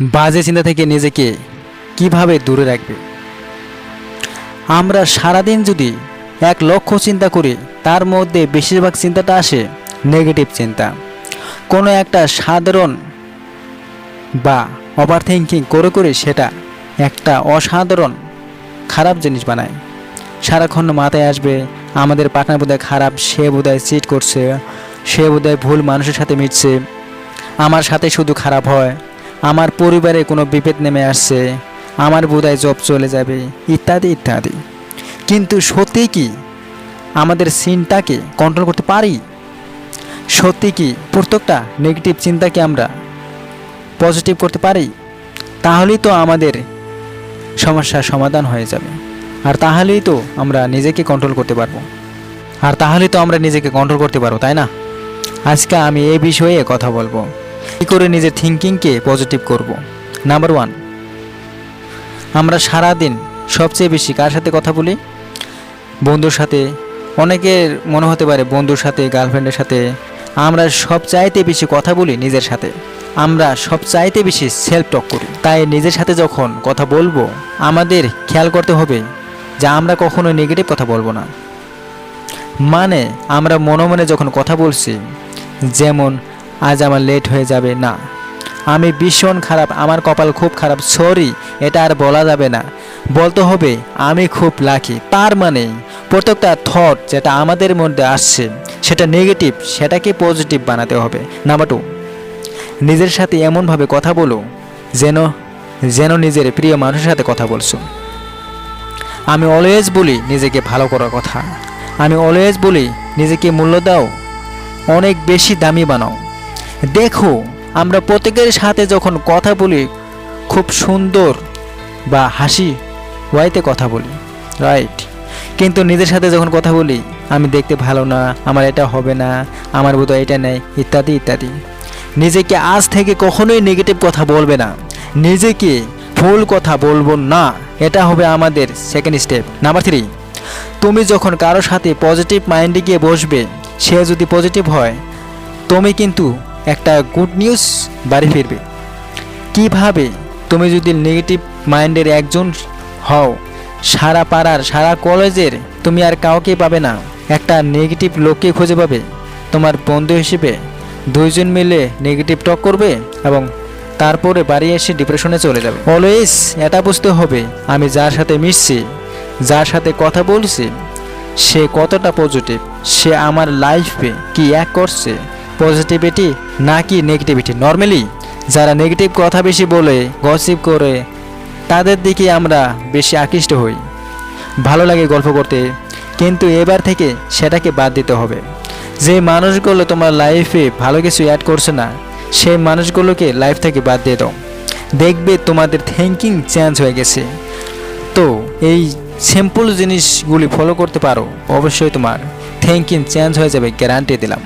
বাজে চিন্তা থেকে নিজেকে কীভাবে দূরে রাখবে? আমরা সারাদিন যদি এক লক্ষ্য চিন্তা করি, তার মধ্যে বেশিরভাগ চিন্তাটা আসে নেগেটিভ চিন্তা। কোনো একটা সাধারণ বা ওভার থিঙ্কিং করে করে সেটা একটা অসাধারণ খারাপ জিনিস বানায়। সারাক্ষণ মাথায় আসবে, আমাদের পার্টনার বোধহয় খারাপ, সে বোধহয় চিট করছে, সে বোধহয় ভুল মানুষের সাথে মিটছে, আমার সাথে শুধু খারাপ হয়। আমার পরিবারে কোনো বিপদ নেমে আসছে, আমার বোধহয় জব চলে যাবে, ইত্যাদি ইত্যাদি। কিন্তু সত্যি কি আমাদের সিনটাকে কন্ট্রোল করতে পারি? সত্যি কি প্রত্যেকটা নেগেটিভ চিন্তাকে আমরা পজিটিভ করতে পারি? তাহলেই তো আমাদের সমস্যার সমাধান হয়ে যাবে। আর তাহলেই তো আমরা নিজেকে কন্ট্রোল করতে পারব। আর তাহলেই তো আমরা নিজেকে কন্ট্রোল করতে পারব, তাই না? আজকে আমি এই বিষয়ে কথা বলব। কী করে নিজের থিঙ্কিংকে পজিটিভ করব? নাম্বার ওয়ান আমরা সারাদিন সবচেয়ে বেশি কার সাথে কথা বলি? বন্ধুর সাথে। অনেকের মনে হতে পারে বন্ধুর সাথে গার্লফ্রেন্ডের সাথে। আমরা সব চাইতে বেশি কথা বলি নিজের সাথে। আমরা সব চাইতে বেশি সেলফ টক করি। তাই নিজের সাথে যখন কথা বলব, আমাদের খেয়াল করতে হবে যে আমরা কখনো নেগেটিভ কথা বলব না। মানে আমরা মনে মনে যখন কথা বলছি, যেমন আজ আমার লেট হয়ে যাবে, না। আমি ভীষণ খারাপ, আমার কপাল খুব খারাপ সরি এটা আর বলা যাবে না। বলতে হবে, আমি খুব লাকি তার মানে প্রত্যেকটা থট যেটা আমাদের মধ্যে আসছে, সেটা নেগেটিভ সেটাকে পজিটিভ বানাতে হবে। নাম্বার টু নিজের সাথে এমনভাবে কথা বলো, যেন যেন নিজের প্রিয় মানুষের সাথে কথা বলছো। আমি অলওয়েজ বলি নিজেকে ভালো করার কথা। আমি অলওয়েজ বলি নিজেকে মূল্য দাও, অনেক বেশি দামি বানাও। দেখো, আমরা প্রত্যেকের সাথে যখন কথা বলি, খুব সুন্দর বা হাসি ওয়াইতে কথা বলি রাইট কিন্তু নিজের সাথে যখন কথা বলি, আমি দেখতে ভালো না, আমার এটা হবে না, আমার বোধহয় এটা নেই, ইত্যাদি ইত্যাদি। নিজেকে আজ থেকে কখনোই নেগেটিভ কথা বলবে না। নিজেকে ভুল কথা বলব না। এটা হবে আমাদের সেকেন্ড স্টেপ নাম্বার থ্রি তুমি যখন কারোর সাথে পজিটিভ মাইন্ডে গিয়ে বসবে, সে যদি পজিটিভ হয়, তুমি কিন্তু একটা গুড নিউজ বাড়ি ফিরবে। কীভাবে? তুমি যদি নেগেটিভ মাইন্ডের একজন হও, সারা পাড়ার, সারা কলেজের তুমি আর কাউকে পাবে না। একটা নেগেটিভ লোককে খুঁজে পাবে। তোমার বন্ধু হিসেবে দুইজন মিলে নেগেটিভ টক করবে এবং তারপরে বাড়ি এসে ডিপ্রেশনে চলে যাবে। অলওয়েজ এটা বুঝতে হবে, আমি যার সাথে মিশছি, যার সাথে কথা বলছি, সে কতটা পজিটিভ সে আমার লাইফে কি এক করছে পজিটিভিটি নাকি নেগেটিভিটি নর্মালি যারা নেগেটিভ কথা বেশি বলে গসিপ করে, তাদের দিকে আমরা বেশি আকৃষ্ট হই। ভালো লাগে গল্প করতে, কিন্তু এবার থেকে সেটাকে বাদ দিতে হবে। যে মানুষগুলো তোমার লাইফে ভালো কিছু অ্যাড করছে না, সেই মানুষগুলোকে লাইফ থেকে বাদ দিয়ে দাও। দেখবে তোমাদের থিঙ্কিং চেঞ্জ হয়ে গেছে। তো এই সিম্পল জিনিসগুলি ফলো করতে পারো, অবশ্যই তোমার থিঙ্কিং চেঞ্জ হয়ে যাবে গ্যারান্টি দিলাম।